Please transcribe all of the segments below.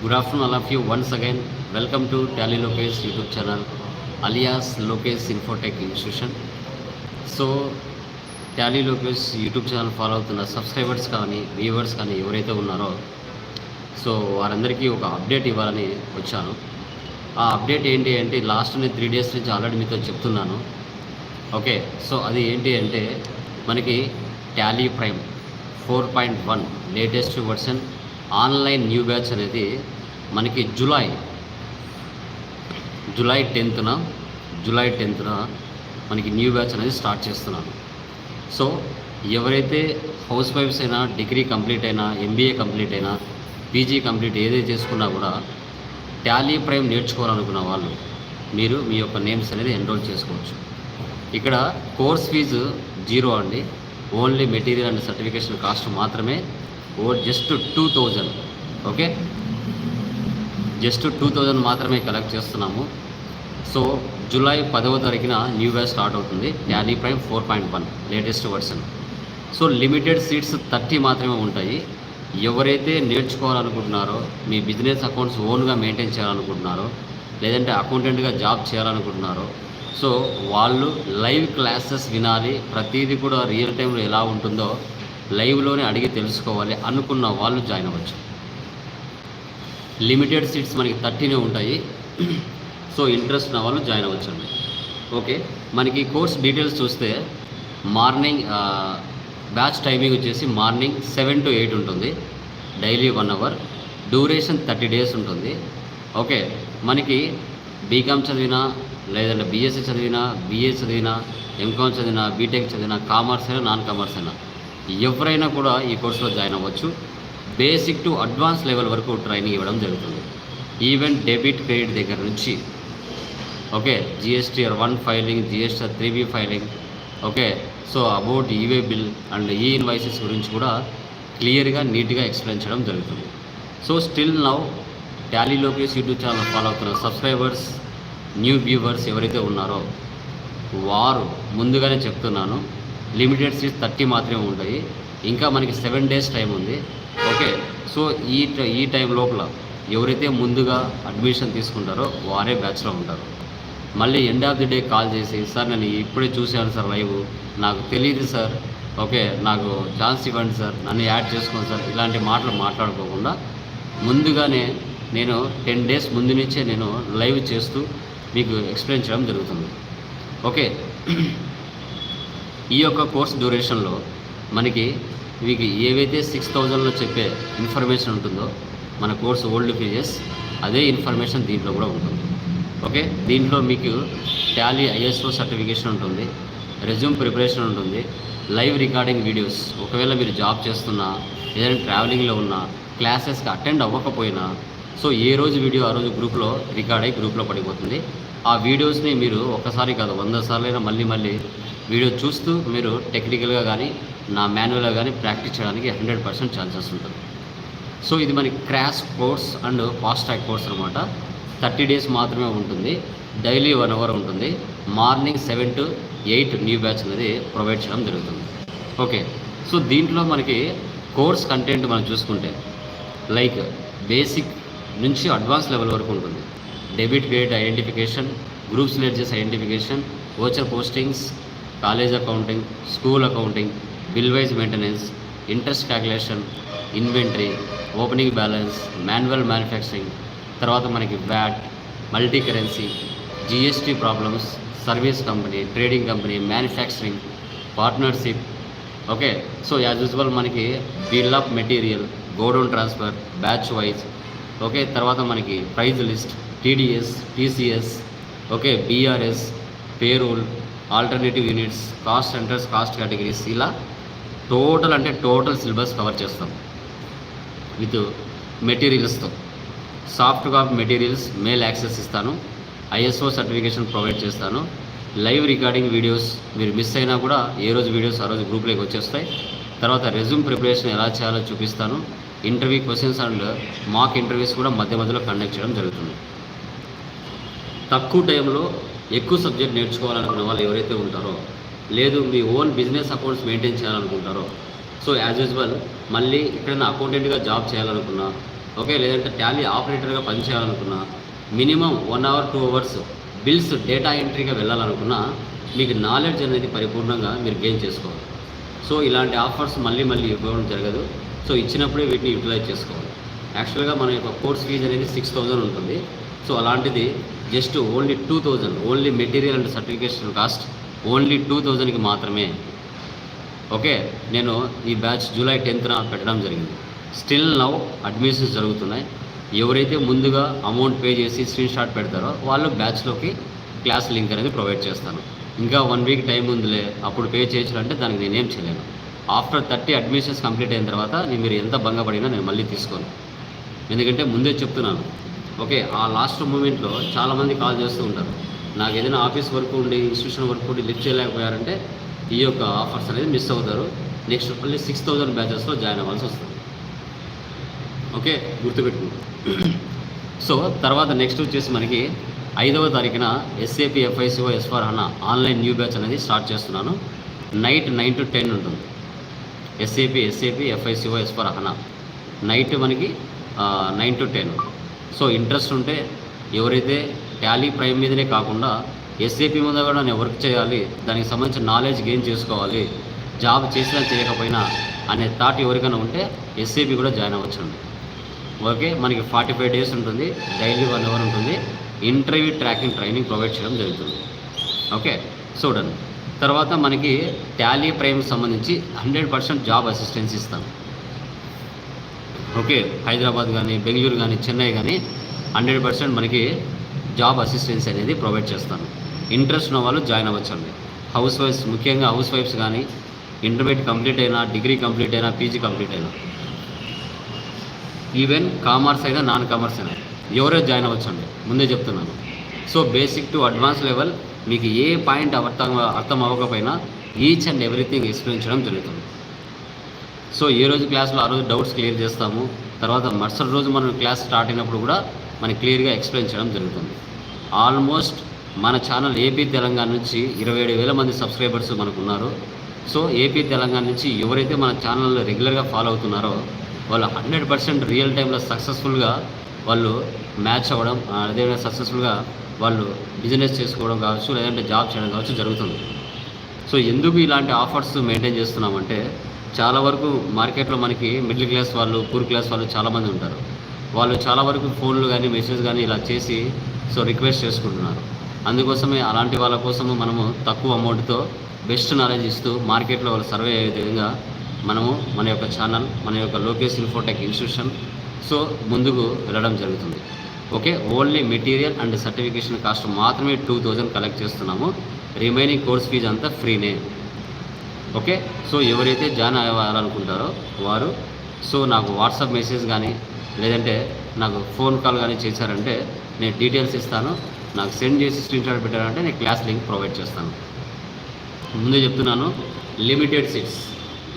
Good afternoon all of you once again welcome to Tally Lokesh YouTube channel alias Lokesh Infotech institution so Tally Lokesh YouTube channel follow అవుతున్న subscribers కానీ viewers కానీ ఎవరైతే ఉన్నారో so వారందరికీ ఒక update ఇవ్వాలని వచ్చాను. ఆ అప్డేట్ ఏంటి అంటే లాస్ట్ నేను త్రీ డేస్ నుంచి ఆల్రెడీ మీతో చెప్తున్నాను. ఓకే సో అది ఏంటి అంటే మనకి Tally prime four point one latest version online new batch అనేది మనకి జూలై జూలై టెన్త్న జూలై టెన్త్న మనకి న్యూ బ్యాచ్ అనేది స్టార్ట్ చేస్తున్నాను సో ఎవరైతే హౌస్ వైఫ్స్ అయినా డిగ్రీ కంప్లీట్ అయినా ఎంబీఏ కంప్లీట్ అయినా పీజీ కంప్లీట్ ఏదైతే చేసుకున్నా కూడా టాలీ ప్రైమ్ నేర్చుకోవాలనుకున్న వాళ్ళు మీరు మీ యొక్క నేమ్స్ అనేది ఎన్రోల్ చేసుకోవచ్చు. ఇక్కడ కోర్స్ ఫీజు జీరో అండి. Only material and certification cost మాత్రమే ఓ just two thousand okay? Just two thousand మాత్రమే కలెక్ట్ చేస్తున్నాము. సో జూలై పదవ తారీఖున న్యూ బ్యాచ్ స్టార్ట్ అవుతుంది. Tally prime four point one latest version. So limited seats thirty మాత్రమే ఉంటాయి. ఎవరైతే నేర్చుకోవాలనుకుంటున్నారో మీ బిజినెస్ అకౌంట్స్ ఓన్గా మెయింటైన్ చేయాలనుకుంటున్నారో లేదంటే అకౌంటెంట్గా జాబ్ చేయాలనుకుంటున్నారో సో వాళ్ళు లైవ్ క్లాసెస్ వినాలి. ప్రతిదీ కూడా రియల్ టైంలో ఎలా ఉంటుందో లైవ్లోనే అడిగి తెలుసుకోవాలి అనుకున్న వాళ్ళు జాయిన్ అవ్వచ్చు. లిమిటెడ్ సీట్స్ మనకి థర్టీనే ఉంటాయి. సో ఇంట్రెస్ట్ ఉన్న వాళ్ళు జాయిన్ అవ్వచ్చండి ఓకే మనకి కోర్స్ డీటెయిల్స్ చూస్తే మార్నింగ్ బ్యాచ్ టైమింగ్ వచ్చేసి మార్నింగ్ సెవెన్ టు ఎయిట్ ఉంటుంది. Daily one hour. Duration thirty days ఉంటుంది. ఓకే మనకి బీకామ్ చదివినా లేదంటే బీఎస్సీ చదివినా బీఏ చదివినా ఎంకామ్ చదివినా బీటెక్ చదివినా కామర్స్ అయినా నాన్ కామర్స్ అయినా ఎవరైనా కూడా ఈ కోర్సులో జాయిన్ అవ్వచ్చు. బేసిక్ టు అడ్వాన్స్ లెవెల్ వరకు ట్రైనింగ్ ఇవ్వడం జరుగుతుంది. ఈవెన్ డెబిట్ క్రెడిట్ దగ్గర నుంచి okay GSTR one filing GSTR three B filing okay so about e way bill and e invoices గురించి కూడా క్లియర్గా నీట్గా ఎక్స్ప్లెయిన్ చేయడం జరుగుతుంది. So still now Tally Lokesh YouTube channel follow అవుతున్న సబ్స్క్రైబర్స్ న్యూ వ్యూవర్స్ ఎవరైతే ఉన్నారో వారు ముందుగానే చెప్తున్నాను లిమిటెడ్ సీట్స్ థర్టీ మాత్రమే ఉంటాయి. ఇంకా మనకి సెవెన్ డేస్ టైం ఉంది. ఓకే సో ఈ ఈ టైం లోపల ఎవరైతే ముందుగా అడ్మిషన్ తీసుకుంటారో వారే బ్యాచ్లో ఉంటారు. మళ్ళీ end of the day call చేసి సార్ నేను ఇప్పుడే చూశాను సార్ లైవ్. నాకు తెలియదు సార్. ఓకే నాకు ఛాన్స్ ఇవ్వండి సార్. నన్ను యాడ్ చేసుకోండి సార్. ఇలాంటి మాటలు మాట్లాడుకోకుండా ముందుగానే నేను టెన్ డేస్ ముందు నుంచే నేను లైవ్ చేస్తూ మీకు ఎక్స్ప్లెయిన్ చేయడం జరుగుతుంది. ఓకే ఈ యొక్క కోర్స్ డ్యూరేషన్లో మనకి మీకు ఏవైతే సిక్స్ థౌజండ్లో చెప్పే ఇన్ఫర్మేషన్ ఉంటుందో మన కోర్స్ ఓల్డ్ ఫీజెస్ అదే ఇన్ఫర్మేషన్ దీంట్లో కూడా ఉంటుంది. ఓకే? దీంట్లో మీకు టాలీ ఐఎస్ఓ సర్టిఫికేషన్ ఉంటుంది రెజ్యూమ్ ప్రిపరేషన్ ఉంటుంది లైవ్ రికార్డింగ్ వీడియోస్ ఒకవేళ మీరు జాబ్ చేస్తున్నా ఏదైనా ట్రావెలింగ్లో ఉన్నా క్లాసెస్కి అటెండ్ అవ్వకపోయినా సో ఏ రోజు వీడియో ఆ రోజు గ్రూప్లో రికార్డ్ అయ్యి గ్రూప్లో పడిపోతుంది. ఆ వీడియోస్ని మీరు ఒకసారి కాదు వంద సార్లైనా మళ్ళీ మళ్ళీ వీడియో చూస్తూ మీరు టెక్నికల్గా కానీ నా మాన్యువల్గా కానీ ప్రాక్టీస్ చేయడానికి హండ్రెడ్ పర్సెంట్ ఛాన్సెస్ ఉంటుంది. సో ఇది మనకి crash course and fast track course అనమాట థర్టీ డేస్ మాత్రమే ఉంటుంది. డైలీ వన్ అవర్ ఉంటుంది. Morning seven to eight new batch అనేది ప్రొవైడ్ చేయడం జరుగుతుంది. ఓకే. సో దీంట్లో మనకి కోర్స్ కంటెంట్ మనం చూసుకుంటే లైక్ బేసిక్ నుంచి అడ్వాన్స్ లెవెల్ వరకు ఉంటుంది. Debit credit identification groups ledgers identification voucher postings college accounting school accounting bill wise maintenance interest calculation inventory opening balance manual manufacturing తర్వాత మనకి VAT multi currency GST problems service company trading company manufacturing partnership okay so as usual మనకి bill of material godown transfer batch wise okay తర్వాత మనకి price list TDS TCS okay BRS payroll alternative units cost centres cost categories ఇలా total అంటే total syllabus cover చేస్తాం. With మెటీరియల్స్తో soft copy materials mail access ఇస్తాను. ISO certification provide చేస్తాను. Live recording videos మీరు miss అయినా కూడా ఏ రోజు వీడియోస్ ఆ రోజు గ్రూప్లోకి వచ్చేస్తాయి. తర్వాత రెజ్యూమ్ ప్రిపరేషన్ ఎలా చేయాలో చూపిస్తాను. Interview questions and mock interviews కూడా మధ్య మధ్యలో కండక్ట్ చేయడం జరుగుతుంది. తక్కువ టైంలో ఎక్కువ సబ్జెక్ట్ నేర్చుకోవాలనుకునే వాళ్ళు ఎవరైతే ఉంటారో లేదు మీ ఓన్ బిజినెస్ అకౌంట్స్ మెయింటైన్ చేయాలనుకుంటారో సో యాజ్ యూజువల్ మళ్ళీ ఎక్కడైనా అకౌంటెంట్గా జాబ్ చేయాలనుకున్నా ఓకే లేదంటే టాలీ ఆపరేటర్గా పనిచేయాలనుకున్నా minimum one hour two hours bills data ఎంట్రీగా వెళ్ళాలనుకున్నా మీకు నాలెడ్జ్ అనేది పరిపూర్ణంగా మీరు గెయిన్ చేసుకోవాలి. సో ఇలాంటి ఆఫర్స్ మళ్ళీ మళ్ళీ ఇవ్వడం జరగదు. సో ఇచ్చినప్పుడే వీటిని యూటిలైజ్ చేసుకోవాలి. యాక్చువల్గా మన యొక్క కోర్స్ ఫీజు అనేది సిక్స్ థౌజండ్ ఉంటుంది. సో అలాంటిది just only two thousand only material and certification cost only two థౌజండ్కి మాత్రమే. ఓకే నేను ఈ బ్యాచ్ జూలై టెన్త్న పెట్టడం జరిగింది. స్టిల్ నవ్ అడ్మిషన్స్ జరుగుతున్నాయి. ఎవరైతే ముందుగా అమౌంట్ పే చేసి స్క్రీన్ షాట్ పెడతారో వాళ్ళు బ్యాచ్లోకి క్లాస్ లింక్ అనేది ప్రొవైడ్ చేస్తాను ఇంకా వన్ వీక్ టైం ఉందిలే అప్పుడు పే చేయాలంటే దానికి నేనేం చేయలేను. ఆఫ్టర్ థర్టీ అడ్మిషన్స్ కంప్లీట్ అయిన తర్వాత నేను మీరు ఎంత భంగపడినా నేను మళ్ళీ తీసుకోను. ఎందుకంటే ముందే చెప్తున్నాను ఓకే ఆ లాస్ట్ మూమెంట్లో చాలామంది కాల్ చేస్తూ ఉంటారు. నాకు ఏదైనా ఆఫీస్ వర్క్ ఉండి ఇన్స్టిట్యూషన్ వర్క్ ఉండి లిఫ్ట్ చేయలేకపోయారంటే ఈ యొక్క ఆఫర్స్ అనేది మిస్ అవుతారు. నెక్స్ట్ మళ్ళీ సిక్స్ థౌజండ్ బ్యాచెస్లో జాయిన్ అవ్వాల్సి వస్తుంది. ఓకే గుర్తుపెట్టుకుంటాం సో తర్వాత నెక్స్ట్ వచ్చేసి మనకి ఐదవ తారీఖున ఎస్ఏపి ఎఫ్ఐసిఓ ఎస్ఫార్ అన్న ఆన్లైన్ న్యూ బ్యాచ్ అనేది స్టార్ట్ చేస్తున్నాను. నైట్ నైన్ టు టెన్ ఉంటుంది. SAP SAP FICO S four అన్న నైట్ మనకి nine to ten. So interest ఉంటే ఎవరైతే టాలీ ప్రైమ్ మీదనే కాకుండా ఎస్ఏపీ మీద కూడా నేను వర్క్ చేయాలి దానికి సంబంధించిన నాలెడ్జ్ గెయిన్ చేసుకోవాలి జాబ్ చేసినా చేయకపోయినా అనే థాట్ ఎవరికైనా ఉంటే ఎస్ఏపీ కూడా జాయిన్ అవ్వచ్చండి. ఓకే మనకి ఫార్టీ ఫైవ్ డేస్ ఉంటుంది డైలీ వన్ అవర్ ఉంటుంది ఇంటర్వ్యూ ట్రాకింగ్ ట్రైనింగ్ ప్రొవైడ్ చేయడం జరుగుతుంది. ఓకే చూడండి తర్వాత మనకి టాలీ ప్రైమ్ సంబంధించి హండ్రెడ్ పర్సెంట్ జాబ్ అసిస్టెన్స్ ఇస్తాం. ఓకే హైదరాబాద్ కానీ బెంగళూరు కానీ చెన్నై కానీ హండ్రెడ్ పర్సెంట్ మనకి జాబ్ అసిస్టెన్స్ అనేది ప్రొవైడ్ చేస్తాను ఇంట్రెస్ట్ ఉన్న వాళ్ళు జాయిన్ అవ్వచ్చండి. హౌస్ వైఫ్స్ ముఖ్యంగా హౌస్ వైఫ్స్ కానీ ఇంటర్మీడియట్ కంప్లీట్ అయినా డిగ్రీ కంప్లీట్ అయినా పీజీ కంప్లీట్ అయినా. ఈవెన్ కామర్స్ అయినా నాన్ కామర్స్ అయినా ఎవరో జాయిన్ అవ్వచ్చండి. ముందే చెప్తున్నాను. So basic to advance level మీకు ఏ పాయింట్ అర్థం అర్థం అవ్వకపోయినా ఈచ్ అండ్ ఎవ్రీథింగ్ ఎక్స్ప్లెయిన్ చేయడం జరుగుతుంది. సో ఏ రోజు క్లాస్లో ఆ రోజు డౌట్స్ క్లియర్ చేస్తాము. తర్వాత మరుసటి రోజు మనం క్లాస్ స్టార్ట్ అయినప్పుడు కూడా మనకి క్లియర్గా ఎక్స్ప్లెయిన్ చేయడం జరుగుతుంది. ఆల్మోస్ట్ మన ఛానల్ ఏపీ తెలంగాణ నుంచి ఇరవై ఏడు వేల మంది సబ్స్క్రైబర్స్ మనకు ఉన్నారు సో ఏపీ తెలంగాణ నుంచి ఎవరైతే మన ఛానల్ రెగ్యులర్గా ఫాలో అవుతున్నారో వాళ్ళు హండ్రెడ్ పర్సెంట్ రియల్ టైంలో సక్సెస్ఫుల్గా వాళ్ళు మ్యాచ్ అవ్వడం అదేవిధంగా సక్సెస్ఫుల్గా వాళ్ళు బిజినెస్ చేసుకోవడం కావచ్చు లేదంటే జాబ్ చేయడం కావచ్చు జరుగుతుంది. సో ఎందుకు ఇలాంటి ఆఫర్స్ మెయింటైన్ చేస్తున్నామంటే చాలా వరకు మార్కెట్లో మనకి మిడిల్ క్లాస్ వాళ్ళు పూర్ క్లాస్ వాళ్ళు చాలామంది ఉంటారు. వాళ్ళు చాలా వరకు ఫోన్లు కానీ మెసేజ్ కానీ ఇలా చేసి సో రిక్వెస్ట్ చేసుకుంటున్నారు. అందుకోసమే అలాంటి వాళ్ళ కోసము మనము తక్కువ అమౌంట్తో బెస్ట్ నాలెడ్జ్ ఇస్తూ మార్కెట్లో వాళ్ళు సర్వే అయ్యే విధంగా మనము మన యొక్క ఛానల్ మన యొక్క లోకేష్ ఇన్ఫోటెక్ ఇన్స్టిట్యూషన్ సో ముందుకు వెళ్ళడం జరుగుతుంది. Okay only material and certification cost మాత్రమే టూ థౌజండ్ కలెక్ట్ చేస్తున్నాము. రిమైనింగ్ కోర్స్ ఫీజు అంతా ఫ్రీనే. ఓకే? సో ఎవరైతే జాయిన్ అవ్వాలనుకుంటారో వారు సో నాకు వాట్సాప్ మెసేజ్ కానీ లేదంటే నాకు ఫోన్ కాల్ కానీ చేశారంటే నేను డీటెయిల్స్ ఇస్తాను. నాకు సెండ్ చేసి స్క్రీన్ షాట్ పెట్టారంటే నేను క్లాస్ లింక్ ప్రొవైడ్ చేస్తాను. ముందే చెప్తున్నాను limited seats.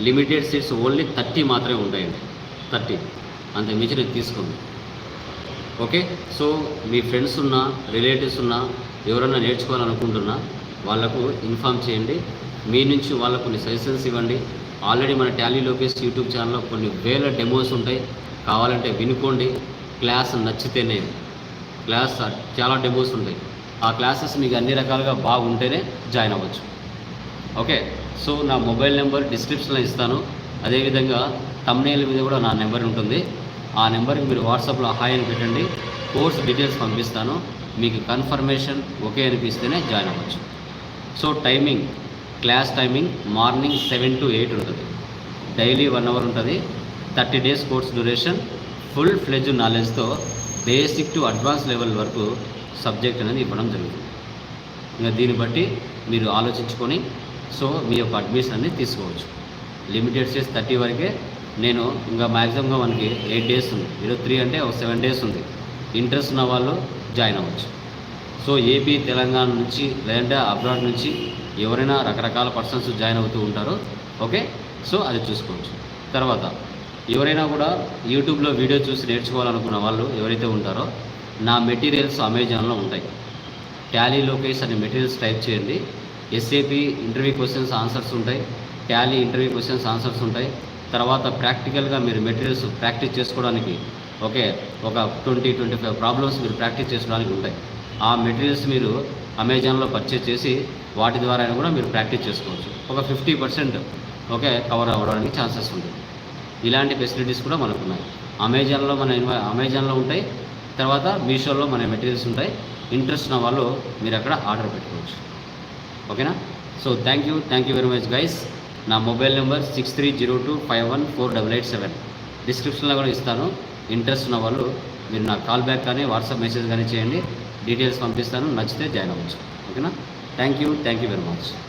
Limited seats only thirty మాత్రమే ఉంటాయండి. థర్టీ. అంత మించి నేను తీసుకోండి. ఓకే? సో మీ ఫ్రెండ్స్ ఉన్నా రిలేటివ్స్ ఉన్నా ఎవరన్నా నేర్చుకోవాలనుకుంటున్నా వాళ్ళకు ఇన్ఫామ్ చేయండి. మీ నుంచి వాళ్ళకు కొన్ని సజెషన్స్ ఇవ్వండి. ఆల్రెడీ మన టాలీ లోకేష్ యూట్యూబ్ ఛానల్లో కొన్ని వేల డెమోస్ ఉంటాయి. కావాలంటే వినుకోండి. క్లాస్ నచ్చితేనే. క్లాస్ చాలా డెమోస్ ఉంటాయి. ఆ క్లాసెస్ మీకు అన్ని రకాలుగా బాగుంటేనే జాయిన్ అవ్వచ్చు. ఓకే సో నా మొబైల్ నెంబర్ డిస్క్రిప్షన్లో ఇస్తాను. అదేవిధంగా తమ్నేల్ మీద కూడా నా నెంబర్ ఉంటుంది. ఆ నెంబర్కి మీరు వాట్సాప్లో హాయ్ అని పెట్టండి. కోర్స్ డీటెయిల్స్ పంపిస్తాను. మీకు కన్ఫర్మేషన్ ఓకే అనిపిస్తేనే జాయిన్ అవ్వచ్చు. So timing class timing morning seven to eight ఉంటుంది. డైలీ వన్ అవర్ ఉంటుంది. Thirty days course duration full fledge నాలెడ్జ్తో basic to advance level వరకు సబ్జెక్ట్ అనేది ఇవ్వడం జరుగుతుంది. ఇంకా దీన్ని బట్టి మీరు ఆలోచించుకొని సో మీ యొక్క అడ్మిషన్ అనేది తీసుకోవచ్చు. లిమిటెడ్ స్టేజ్ థర్టీ వరకే. నేను ఇంకా మ్యాక్సిమంగా మనకి ఎయిట్ డేస్ ఉంది. ఈరోజు త్రీ అంటే ఒక సెవెన్ డేస్ ఉంది. ఇంట్రెస్ట్ ఉన్న వాళ్ళు జాయిన్ అవ్వచ్చు. సో ఏపీ తెలంగాణ నుంచి లేదంటే అబ్రాడ్ నుంచి ఎవరైనా రకరకాల పర్సన్స్ జాయిన్ అవుతూ ఉంటారు ఓకే సో అది చూసుకోవచ్చు. తర్వాత ఎవరైనా కూడా యూట్యూబ్లో వీడియో చూసి నేర్చుకోవాలనుకున్న వాళ్ళు ఎవరైతే ఉంటారో నా మెటీరియల్స్ అమెజాన్లో ఉంటాయి. టాలీ లోకేష్ అనే మెటీరియల్స్ టైప్ చేయండి. ఎస్ఏపి ఇంటర్వ్యూ క్వశ్చన్స్ ఆన్సర్స్ ఉంటాయి. టాలీ ఇంటర్వ్యూ క్వశ్చన్స్ ఆన్సర్స్ ఉంటాయి. తర్వాత ప్రాక్టికల్గా మీరు మెటీరియల్స్ ప్రాక్టీస్ చేసుకోవడానికి ఓకే ఒక ట్వంటీ ట్వంటీ ఫైవ్ ప్రాబ్లమ్స్ మీరు ప్రాక్టీస్ చేసుకోవడానికి ఉంటాయి. ఆ మెటీరియల్స్ మీరు అమెజాన్లో పర్చేస్ చేసి వాటి ద్వారా కూడా మీరు ప్రాక్టీస్ చేసుకోవచ్చు. ఒక ఫిఫ్టీ పర్సెంట్ ఓకే కవర్ అవ్వడానికి ఛాన్సెస్ ఉంటుంది ఇలాంటి ఫెసిలిటీస్ కూడా మనకు ఉన్నాయి అమెజాన్లో మన అమెజాన్లో ఉంటాయి తర్వాత మీషోలో మన మెటీరియల్స్ ఉంటాయి. ఇంట్రెస్ట్ ఉన్న వాళ్ళు మీరు అక్కడ ఆర్డర్ పెట్టుకోవచ్చు. ఓకేనా? So thank you thank you very much guys నా mobile number six three zero two five one four double eight seven డిస్క్రిప్షన్లో కూడా ఇస్తాను. ఇంట్రెస్ట్ ఉన్న వాళ్ళు మీరు నాకు కాల్ బ్యాక్ కానీ వాట్సాప్ మెసేజ్ కానీ చేయండి. డీటెయిల్స్ పంపిస్తాను. నచ్చితే జాయిన్ అవ్వచ్చు. ఓకేనా? Thank you. Thank you very much.